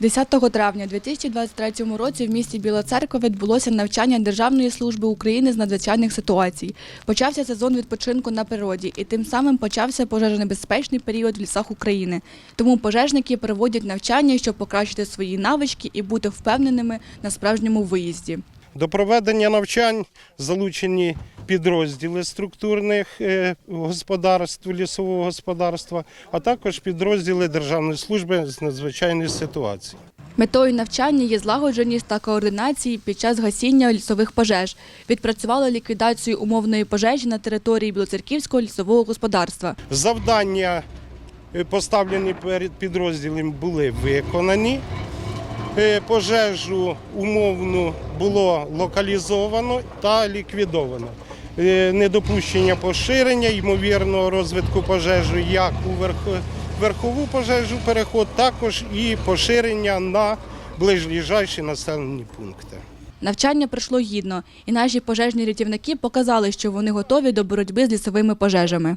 10 травня 2023 році в місті Біла Церква відбулося навчання Державної служби України з надзвичайних ситуацій. Почався сезон відпочинку на природі, і тим самим почався пожежонебезпечний період в лісах України. Тому пожежники проводять навчання, щоб покращити свої навички і бути впевненими на справжньому виїзді. До проведення навчань залучені підрозділи структурних е, господарств лісового господарства, а також підрозділи Державної служби з надзвичайних ситуацій. Метою навчання є злагодженість та координації під час гасіння лісових пожеж. Відпрацювали ліквідацію умовної пожежі на території Білоцерківського лісового господарства. Завдання, е, поставлені перед підрозділом, були виконані. Е, Пожежу умовну було локалізовано та ліквідовано. Е, Недопущення поширення, ймовірного розвитку пожежі як у верх- верхову пожежу переход, також і поширення на ближайші населені пункти. Навчання пройшло гідно, і наші пожежні рятівники показали, що вони готові до боротьби з лісовими пожежами.